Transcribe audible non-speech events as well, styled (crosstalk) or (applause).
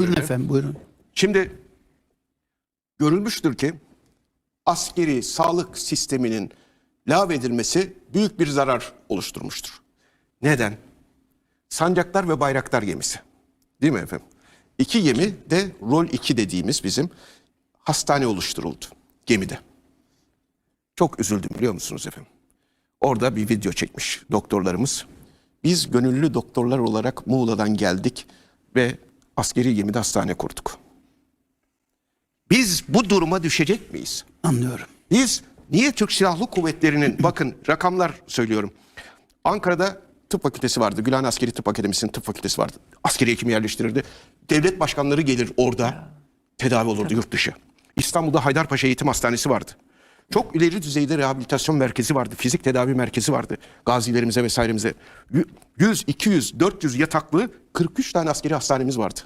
Buyurun efendim buyurun. Şimdi görülmüştür ki askeri sağlık sisteminin lağvedilmesi büyük bir zarar oluşturmuştur. Neden? Sancaklar ve Bayraktar gemisi. Değil mi efendim? İki gemi de rol 2 dediğimiz bizim hastane oluşturuldu gemide. Çok üzüldüm biliyor musunuz efendim? Orada bir video çekmiş doktorlarımız. Biz gönüllü doktorlar olarak Muğla'dan geldik ve askeri gemide hastane kurduk. Biz bu duruma düşecek miyiz? Anlıyorum. Biz niye Türk Silahlı Kuvvetleri'nin (clears throat) bakın rakamlar söylüyorum. Ankara'da tıp fakültesi vardı. Gülhane Askeri Tıp Akademisi'nin tıp fakültesi vardı. Askeri hekim yerleştirirdi. Devlet başkanları gelir orada tedavi olurdu yurt dışı. İstanbul'da Haydarpaşa Eğitim Hastanesi vardı. Çok ileri düzeyde rehabilitasyon merkezi vardı. Fizik tedavi merkezi vardı. Gazilerimize vesairemize. 100, 200, 400 yataklı 43 tane askeri hastanemiz vardı.